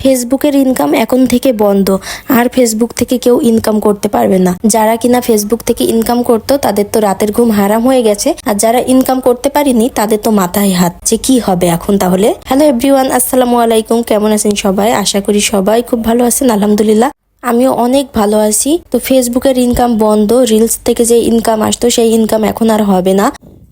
ফেসবুকের ইনকাম এখন থেকে বন্ধ। আর ফেসবুক থেকে কেউ ইনকাম করতে পারবে না। যারা কিনা ফেসবুক থেকে ইনকাম করতো, তাদের তো রাতের ঘুম হারাম হয়ে গেছে। আর যারা ইনকাম করতে পারিনি, তাদের তো মাথায় হাত। যে কি হবে এখন তাহলে? হ্যালো এভরিওয়ান আসসালামু আলাইকুম। কেমন আছেন সবাই? আশা করি সবাই খুব ভালো আছেন, আলহামদুলিল্লাহ। আমিও অনেক ভালো আছি। তো ফেসবুকের ইনকাম বন্ধ রিলস থেকে যে ইনকাম আসতো, সেই ইনকাম এখন আর হবে না।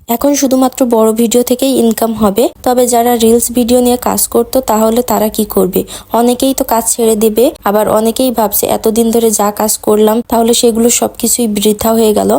এখন শুধুমাত্র বড় ভিডিও থেকেই ইনকাম হবে। তবে যারা রিলস ভিডিও নিয়ে কাজ করতো, তাহলে তারা কি করবে? অনেকেই তো কাজ ছেড়ে দেবে, আবার অনেকেই ভাবছে, এতদিন ধরে যা কাজ করলাম, তাহলে সেগুলো সবকিছুই বৃথা হয়ে গেল।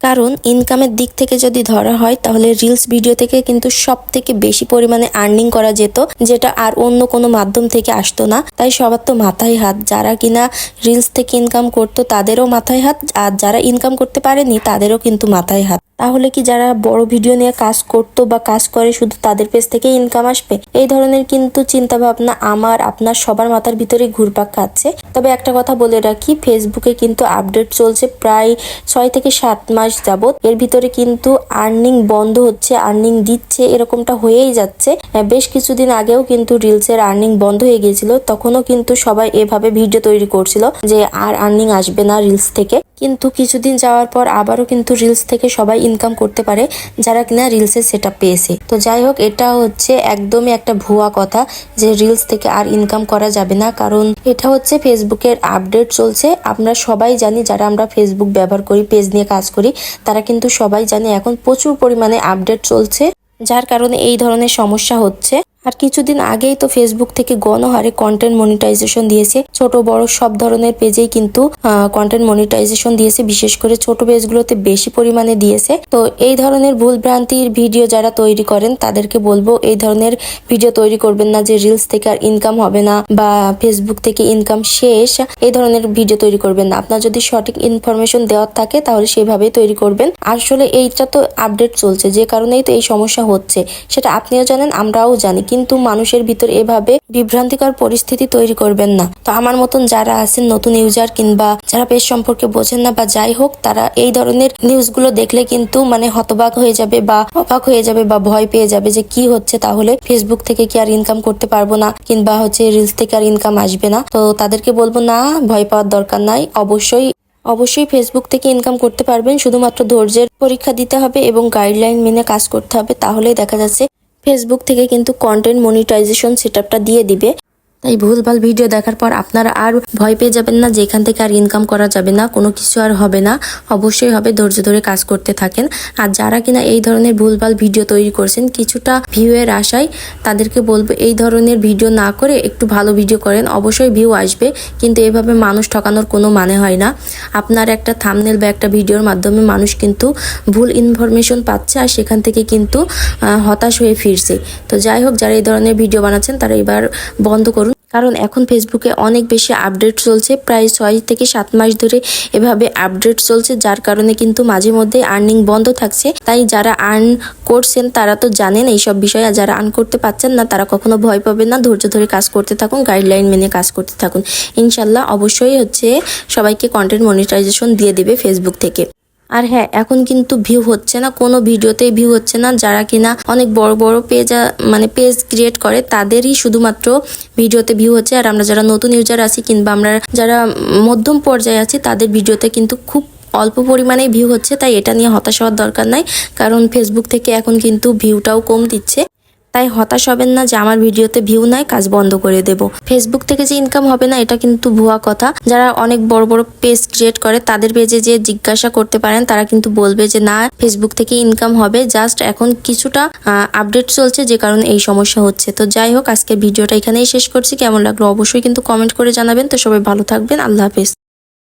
কারণ ইনকামের দিক থেকে যদি ধরা হয়, তাহলে রিলস ভিডিও থেকে কিন্তু সব থেকে বেশি পরিমাণে আর্নিং করা যেত, যেটা আর অন্য কোনো মাধ্যম থেকে আসতো না। তাই সবার তো মাথায় হাত। যারা কিনা রিলস থেকে ইনকাম করতো, তাদেরও মাথায় হাত। আর যারা ইনকাম করতে পারেনি, তাদেরও কিন্তু মাথায় হাত। তাহলে কি যারা বড় ভিডিও নিয়ে কাজ করতো বা কাজ করে, শুধু তাদের পেজ থেকে ইনকাম আসবে? এই ধরনের কিন্তু চিন্তা ভাবনা আমার, আপনার সবার মাথার ভিতরে ঘুরপাক খাচ্ছে। তবে একটা কথা বলে রাখি ফেসবুকে কিন্তু আপডেট চলছে প্রায় ছয় থেকে সাত মাস যাবত এর ভিতরে কিন্তু আর্নিং বন্ধ হচ্ছে আর্নিং দিচ্ছে, এরকমটা হয়েই যাচ্ছে। বেশ কিছুদিন আগেও কিন্তু রিলসের আর্নিং বন্ধ হয়ে গিয়েছিল, তখনও কিন্তু সবাই এভাবে ভিডিও তৈরি করছিল যে আর আর্নিং আসবে না রিলস থেকে। কিন্তু কিছুদিন যাওয়ার পর আবারও কিন্তু রিলস থেকে সবাই ইনকাম করতে পারে যারা কিনা রিলসের সেট পেয়েছে। তো যাই হোক, এটা হচ্ছে একদমই একটা ভুয়া কথা যে রিলস থেকে আর ইনকাম করা যাবে না। কারণ এটা হচ্ছে ফেসবুকের আপডেট চলছে। আমরা সবাই জানি, যারা আমরা ফেসবুক ব্যবহার করি পেজ নিয়ে কাজ করি, তারা কিন্তু সবাই জানে এখন প্রচুর পরিমাণে আপডেট চলছে। যার কারণে এই ধরনের সমস্যা হচ্ছে। আর কিছুদিন আগেই তো ফেসবুক থেকে গণহারে কন্টেন্ট মনিটাইজেশন দিয়েছে। ছোট, বড় সব ধরনের পেজেই কিন্তু কন্টেন্ট মনিটাইজেশন দিয়েছে। বিশেষ করে ছোট পেজগুলোতে বেশি পরিমাণে দিয়েছে। তো এই ধরনের ভুল ভ্রান্তির ভিডিও যারা তৈরি করেন, তাদেরকে বলব এই ধরনের ভিডিও তৈরি করবেন না যে রিলস থেকে আর ইনকাম হবে না বা ফেসবুক থেকে ইনকাম শেষ। এই ধরনের ভিডিও তৈরি করবেন না। আপনার যদি সঠিক ইনফরমেশন দেওয়ার থাকে, তাহলে সেভাবেই তৈরি করবেন। আসলে এইটা তো আপডেট চলছে। যে কারণেই তো এই সমস্যা হচ্ছে। সেটা আপনিও জানেন, আমরাও জানি। কিন্তু মানুষের ভিতর এভাবে বিভ্রান্তিকর পরিস্থিতি তৈরি করবেন না। তো আমার মতন যারা আছেন, নতুন ইউজার কিংবা যারা পেজ সম্পর্কে বোঝেন না বা যাই হোক, তারা এই ধরনের নিউজগুলো দেখলে কিন্তু মানে হতবাক হয়ে যাবে বা অবাক হয়ে যাবে বা ভয় পেয়ে যাবে যে কি হচ্ছে, তাহলে ফেসবুক থেকে কি আর ইনকাম করতে পারব না কিংবা হচ্ছে রিলস থেকে আর ইনকাম আসবে না। তো তাদেরকে বলব, না, ভয় পাওয়ার দরকার নাই। অবশ্যই অবশ্যই ফেসবুক থেকে ইনকাম করতে পারবেন। শুধুমাত্র ধৈর্যের পরীক্ষা দিতে হবে এবং গাইডলাইন মেনে কাজ করতে হবে। তাহলেই দেখা যাচ্ছে ফেসবুক থেকে কিন্তু কন্টেন্ট মনিটাইজেশন সেটআপটা দিয়ে দিবে। তাই ভুলভাল ভিডিও দেখার পর আপনারা আর ভয় পেয়ে যাবেন না যে এখান থেকে আর ইনকাম করা যাবে না, কোনো কিছু আর হবে না। অবশ্যই হবে, ধৈর্য ধরে কাজ করতে থাকেন। আর যারা কিনা এই ধরনের ভুলভাল ভিডিও তৈরি করছেন, কিছুটা ভিউ এর আশায় তাদেরকে বলব, এই ধরনের ভিডিও না করে একটু ভালো ভিডিও করেন। অবশ্যই ভিউ আসবে, কিন্তু এভাবে মানুষ ঠকানোর কোনো মানে হয় না। আপনার একটা থামনেল বা একটা ভিডিওর মাধ্যমে মানুষ কিন্তু ভুল ইনফরমেশন পাচ্ছে আর সেখান থেকে কিন্তু হতাশ হয়ে ফিরছে। তো যাই হোক, যারা এই ধরনের ভিডিও বানাচ্ছেন, তারা এবার বন্ধ করুন। কারণ এখন ফেসবুকে অনেক বেশি আপডেট চলছে, প্রায় ছয় থেকে সাত মাস ধরে এভাবে আপডেট চলছে, যার কারণে কিন্তু মাঝে মধ্যে আর্নিং বন্ধ থাকছে। তাই যারা আর্ন করছেন, তারা তো জানেন এইসব বিষয় যারা আর্ন করতে পারছেন না, তারা কখনো ভয় পাবেন না। ধৈর্য ধরে কাজ করতে থাকুন গাইডলাইন মেনে কাজ করতে থাকুন। ইনশাল্লাহ অবশ্যই হচ্ছে সবাইকে কন্টেন্ট মনিটাইজেশন দিয়ে দেবে ফেসবুক থেকে। আর হ্যাঁ এখন কিন্তু ভিউ হচ্ছে না, কোনো ভিডিওতেই ভিউ হচ্ছে না। যারা কিনা অনেক বড় বড় পেজ মানে পেজ ক্রিয়েট করে, তাদেরই শুধুমাত্র ভিডিওতে ভিউ হচ্ছে। আর আমরা যারা নতুন ইউজার আছি কিংবা আমরা যারা মধ্যম পর্যায়ে আছি, তাদের ভিডিওতে কিন্তু খুব অল্প পরিমাণে ভিউ হচ্ছে। তাই এটা নিয়ে হতাশ হওয়ার দরকার নাই, কারণ ফেসবুক থেকে এখন কিন্তু ভিউটাও কম দিচ্ছে। তাই হতাশ হবেন না যে আমার ভিডিওতে ভিউ নাই, কাজ বন্ধ করে দেব। ফেসবুক থেকে যে ইনকাম হবে না, এটা কিন্তু ভুয়া কথা। যারা অনেক বড় বড় পেজ ক্রিয়েট করে, তাদের পেজে যে জিজ্ঞাসা করতে পারেন, তারা কিন্তু বলবে যে না ফেসবুক থেকে ইনকাম হবে। জাস্ট এখন কিছুটা আপডেট চলছে, যে কারণে এই সমস্যা হচ্ছে। তো যাই হোক আজকে ভিডিওটা এখানেই শেষ করছি। কেমন লাগল অবশ্যই কিন্তু কমেন্ট করে জানাবেন। তো সবাই ভালো থাকবেন। আল্লাহ হাফেজ।